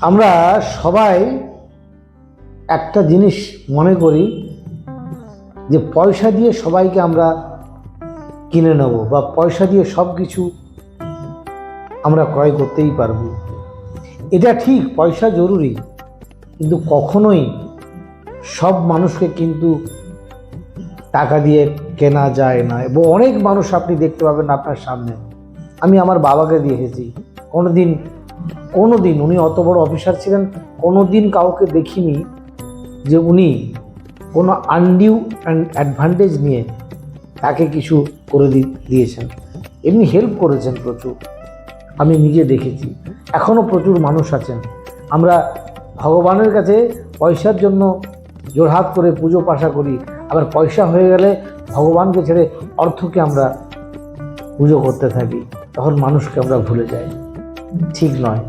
আমরা সবাই একটা জিনিস মনে করি যে পয়সা দিয়ে সবাইকে আমরা কিনে নেব বা পয়সা দিয়ে সব কিছু আমরা ক্রয় করতেই পারব। এটা ঠিক, পয়সা জরুরি, কিন্তু কখনোই সব মানুষকে কিন্তু টাকা দিয়ে কেনা যায় না এবং অনেক মানুষ আপনি দেখতে পাবেন আপনার সামনে। আমি আমার বাবাকে দেখেছি। কোনো দিন কোনো দিন উনি অত বড় অফিসার ছিলেন কোনো দিন কাউকে দেখিনি যে উনি কোনো আনডিউ অ্যান্ড অ্যাডভান্টেজ নিয়ে তাকে কিছু করে দিয়েছেন। এমনি হেল্প করেছেন প্রচুর। আমি নিজে দেখেছি। এখনও প্রচুর মানুষ আছেন। আমরা ভগবানের কাছে পয়সার জন্য জোরহাত করে পুজো পাশা করি। আবার পয়সা হয়ে গেলে ভগবানকে ছেড়ে অর্থকে আমরা পুজো করতে থাকি। তখন মানুষকে আমরা ভুলে যাই। ঠিক নয়